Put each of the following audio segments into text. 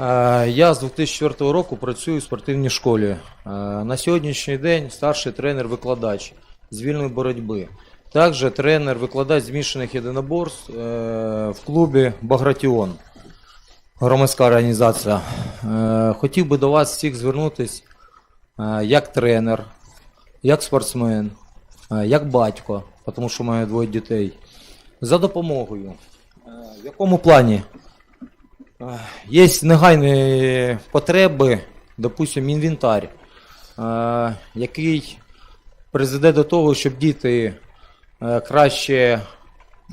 Е, Я з 2004 року працюю в спортивній школі. Е, На сьогоднішній день старший тренер-викладач з вільної боротьби. Також тренер-викладач змішаних єдиноборств е, в клубі Багратіон. Громадська організація. Хотів би до вас всіх звернутися як тренер, як спортсмен, як батько, тому що маю двоє дітей, за допомогою. В якому плані? Є негайні потреби, допустим, інвентар, е, який призведе до того, щоб діти е, краще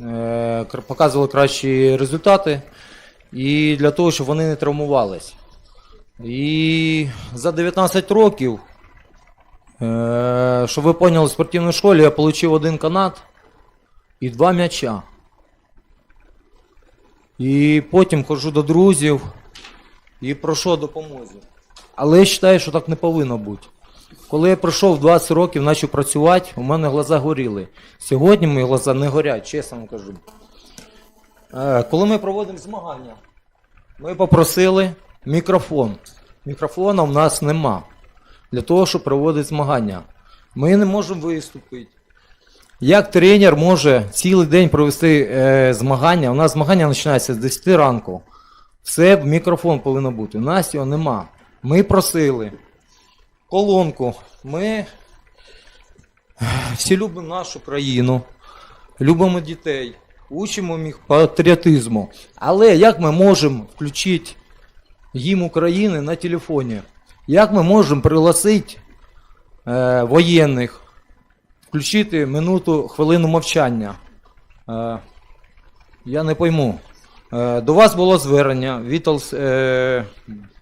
е, показували кращі результати, і для того, щоб вони не травмувались. І за 19 років, е, щоб ви поняли, в спортивній школі я отримав один канат і два м'яча. І потім ходжу до друзів і прошу допомоги. Але я вважаю, що так не повинно бути. Коли я пройшов 20 років, почав працювати, у мене глаза горіли. Сьогодні мої глаза не горять, чесно вам кажу. Е, Коли ми проводимо змагання, ми попросили мікрофон. Мікрофона в нас нема. Для того, щоб проводити змагання. Ми не можемо виступити. Як тренер може цілий день провести е, змагання? У нас змагання починається з 10 ранку. Все мікрофон повинно бути. У нас його нема. Ми просили колонку. Ми е, всі любимо нашу країну, любимо дітей, учимо їх патріотизму. Але як ми можемо включити гімн України на телефоні? Як ми можемо пригласити е, воєнних? Включити минуту хвилину мовчання. Е, я не пойму. Е, до вас було звернення від е,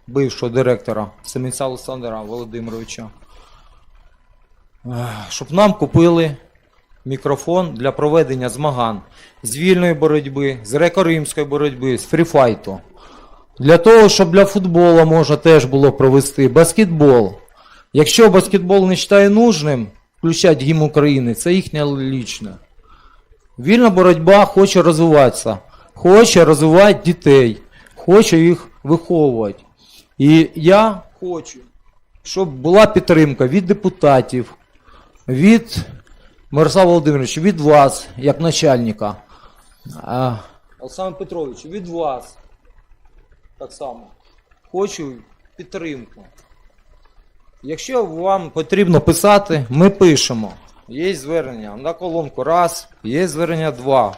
бившого директора Семенця Олександра Володимировича, е, щоб нам купили мікрофон для проведення змагань з вільної боротьби, з греко-римської боротьби, з фріфайту. Для того, щоб для футболу можна теж було провести баскетбол. Якщо баскетбол не вважає нужним, включати гімн України, це їхня лічна. Вільна боротьба хоче розвиватися, хоче розвивати дітей, хоче їх виховувати. І я хочу, щоб була підтримка від депутатів, від Мирослава Володимировича, від вас, як начальника. Олександр Петрович, від вас так само. Хочу підтримку. Якщо вам потрібно писати, ми пишемо. Є звернення на колонку раз, є звернення два.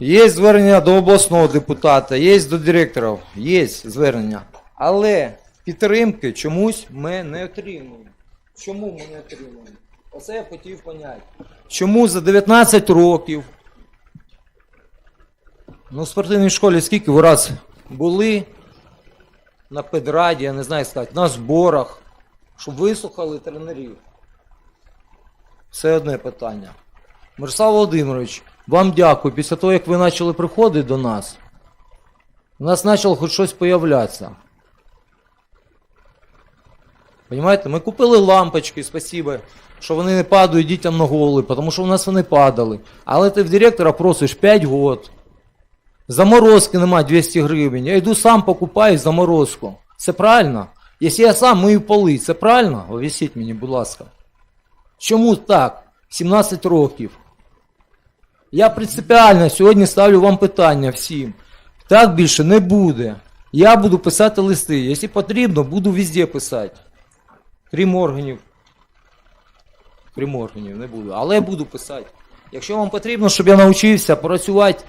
Є звернення до обласного депутата, є до директорів, є звернення. Але підтримки чомусь ми не отримуємо. Чому ми не отримуємо? Оце я хотів поняти. Чому за 19 років ну, в спортивній школі скільки ви раз були на педраді, я не знаю сказати, на зборах, щоб вислухали тренерів. Це одне питання. Мирослав Володимирович, вам дякую. Після того, як ви почали приходити до нас, у нас почало хоч щось появлятися. Понимаєте, ми купили лампочки, спасибо, що вони не падають дітям на голови, тому що у нас вони падали. Але ти в директора просиш 5 год. Заморозки нема 200 гривень. Я йду сам покупаю заморозку. Це правильно? Якщо я сам мию поли, це правильно? Об'ясніть мені, будь ласка. Чому так? 17 років. Я принципіально сьогодні ставлю вам питання всім. Так більше не буде. Я буду писати листи. Якщо потрібно, буду везде писати. Крім органів. Крім органів, не буду. Але я буду писати. Якщо вам потрібно, щоб я навчився працювати,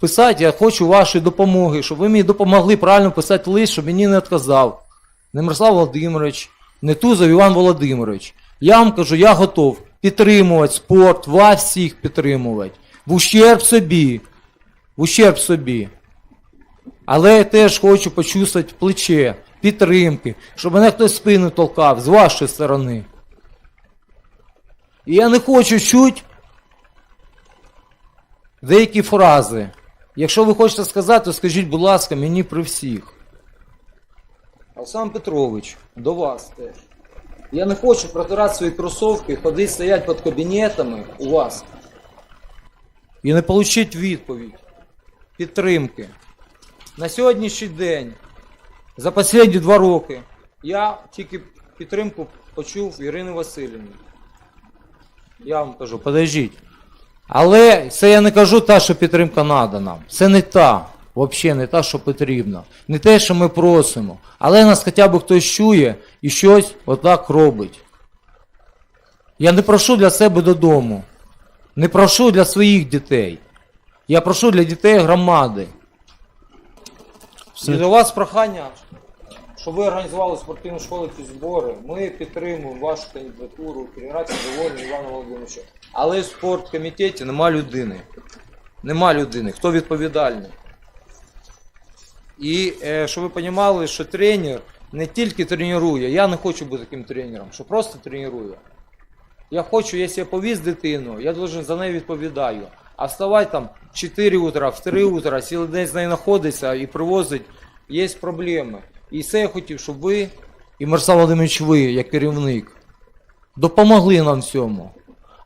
писати, я хочу вашої допомоги, щоб ви мені допомогли правильно писати лист, щоб мені не відказав. Не Мирослав Володимирович, не Тузов Іван Володимирович. Я вам кажу, я готов підтримувати спорт, вас всіх підтримувати. В ущерб собі. В ущерб собі. Але я теж хочу почувствувати плече, підтримки, щоб мене хтось спину толкав з вашої сторони. І я не хочу чути деякі фрази. Якщо ви хочете сказати, то скажіть, будь ласка, мені при всіх. Олександр Петрович, до вас теж. Я не хочу протирати свої кросовки, ходити стоять під кабінетами у вас. І не отримати відповідь, підтримки. На сьогоднішній день За останні два роки я тільки підтримку почув Ірини Васильівни. Я вам кажу, подождіть. Але це я не кажу та, що підтримка нам. Це не та, взагалі не та, що потрібно. Не те, що ми просимо. Але нас хоча б хтось чує і щось отак робить. Я не прошу для себе додому. Не прошу для своїх дітей. Я прошу для дітей громади. І до вас прохання, щоб ви організували спортивну школу ці збори. Ми підтримуємо вашу кандидатуру, Кіровоградський довольний Івана Володимировича. Але в спорткомітеті нема людини. Нема людини. Хто відповідальний? І е, щоб ви розуміли, що тренер не тільки тренує, я не хочу бути таким тренером, що просто тренує. Я хочу, якщо я повіз дитину, я должен за неї відповідаю. А вставати там в 4 утра, в 3 утра, цілий день з нею знаходиться і привозить, є проблеми. І це я хотів, щоб ви, і Мирослав Володимирович, ви, як керівник, допомогли нам в цьому.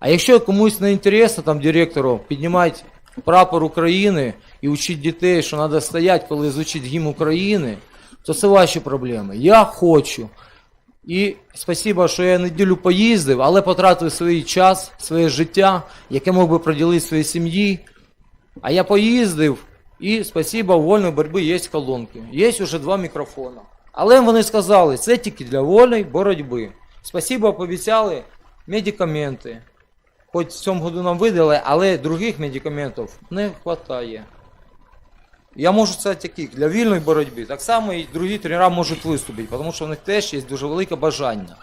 А якщо комусь не інтересно, там директору, піднімати прапор України і вчити дітей, що треба стояти, коли звучить гімн України, то це ваші проблеми. Я хочу. І спасибо, що я неділю поїздив, але потратив свій час, своє життя, яке мог би приділити своїй сім'ї. А я поїздив, і спасибо, у вольної боротьби є колонки. Є вже два мікрофона. Але вони сказали, це тільки для вольної боротьби. Спасибо, пообіцяли медикаменти. Хоч в цьому году нам видали, але других медикаментів не вистачає. Я можу сказати таких, для вільної боротьби. Так само і другі тренера можуть виступити, тому що в них теж є дуже велике бажання.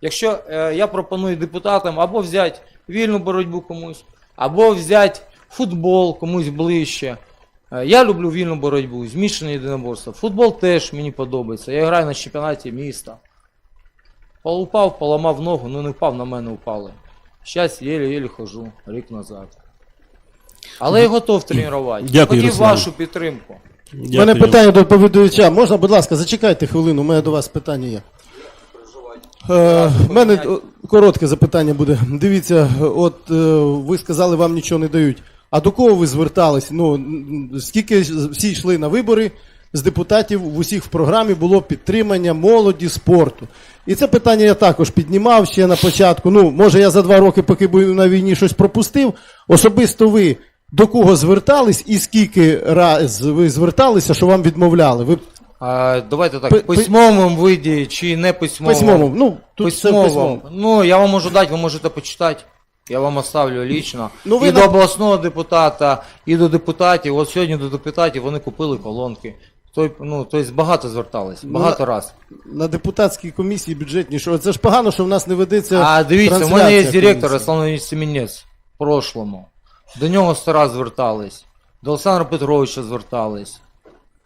Якщо е, я пропоную депутатам або взяти вільну боротьбу комусь, або взяти футбол комусь ближче. Е, я люблю вільну боротьбу, змішане єдиноборство. Футбол теж мені подобається. Я граю на чемпіонаті міста. Упав, поламав ногу, ну не впав, на мене впали. Зараз єлі-єлі хожу, рік назад. Але я готов тренувати. Дякую, Хотів Руслан. вашу підтримку. У мене питання до доповідача. Можна, будь ласка, зачекайте хвилину, у мене до вас питання є. Е, в мене о, коротке запитання буде. Дивіться, от е, ви сказали, вам нічого не дають. А до кого ви звертались? Ну, м, скільки ж всі йшли на вибори з депутатів, в усіх в програмі було підтримання молоді, спорту. І це питання я також піднімав ще на початку. Ну, може, я за два роки, поки був на війні, щось пропустив. Особисто ви до кого звертались і скільки раз ви зверталися, що вам відмовляли? Ви А, давайте так, Пи- в письмовому виді чи не письмовому? письмовому. Ну, тут це в Письмовому. письмовому. Ну, я вам можу дати, ви можете почитати. Я вам оставлю лично. Ну, ви і до обласного депутата, і до депутатів. От сьогодні до депутатів вони купили колонки. Той, ну, тобто багато звертались, Ну, багато на- раз. На депутатській комісії бюджетній, що це ж погано, що в нас не ведеться. А дивіться, у мене є директор. Руслан Семенець в прошлому. До нього сто раз звертались. До Олександра Петровича звертались.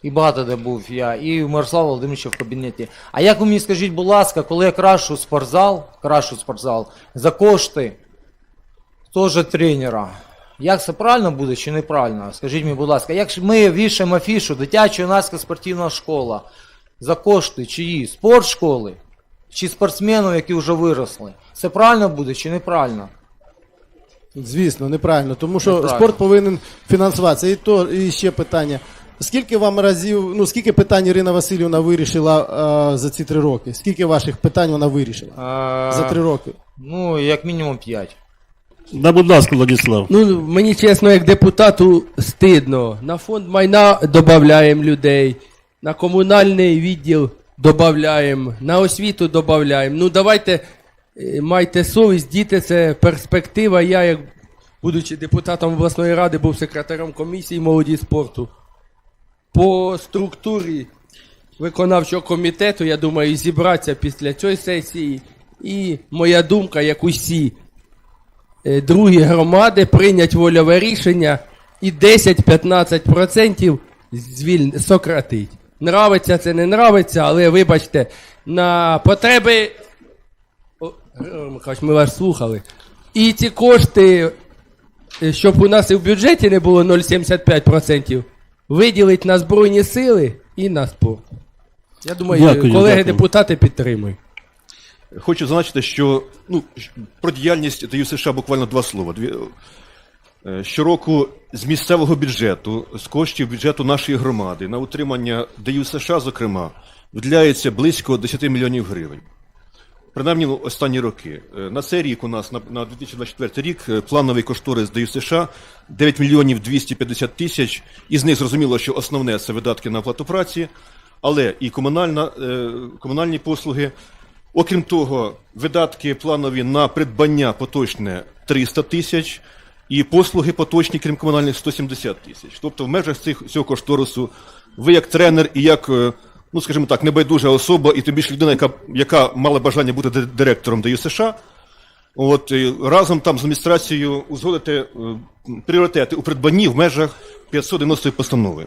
І багато де був я, і у Мирослава Володимировича в кабінеті. А як ви мені скажіть, будь ласка, коли я крашу спортзал, крашу спортзал за кошти теж тренера. Як це правильно буде чи неправильно? Скажіть мені, будь ласка, як ми вішаємо афішу, дитяча юнацька спортивна школа за кошти чиї? Спортшколи? Чи спортсменів, які вже виросли? Це правильно буде чи неправильно? Звісно, неправильно, тому що Неправильно. спорт повинен фінансуватися. І то і ще питання. Скільки вам разів, ну скільки питань Ірина Васильівна вирішила е, за ці три роки? Скільки ваших питань вона вирішила А, за три роки? Ну, як мінімум 5. Да, будь ласка, Владислав. Ну, мені чесно, як депутату стидно. На фонд майна додаємо людей, на комунальний відділ додаємо, на освіту додаємо. Ну давайте е, майте совість, діти, це перспектива. Я, як будучи депутатом обласної ради, був секретарем комісії молоді спорту. По структурі виконавчого комітету, я думаю, зібратися після цієї сесії. І моя думка, як усі другі громади прийнять вольове рішення і 10-15% звіль... сократить. Нравиться це не нравиться, але вибачте, на потреби. О, ми вас слухали. І ці кошти, е, щоб у нас і в бюджеті не було 0,75%, виділить на Збройні сили і на спорт. Я думаю, Дякую, колеги дякую. депутати підтримують. Хочу зазначити, що ну, про діяльність ДЮ США буквально два слова. Е, щороку з місцевого бюджету, з коштів бюджету нашої громади на утримання ДЮ США, зокрема, виділяється близько 10 мільйонів гривень. Принаймні останні роки. Е, На цей рік у нас на, на 2024 рік е, плановий кошторис ДЮСШ США 9 мільйонів 250 тисяч. Із них зрозуміло, що основне це видатки на оплату праці, але і комунальна, комунальні послуги. Окрім того, видатки планові на придбання поточне 300 тисяч, і послуги поточні, крім комунальних, 170 тисяч. Тобто в межах цих, цього кошторису ви як тренер і як, е, ну скажімо так, небайдужа особа, і тим більше людина, яка, яка мала бажання бути директором ДЮСШ, США, От разом там з адміністрацією узгодити е, пріоритети у придбанні в межах 590 постанови.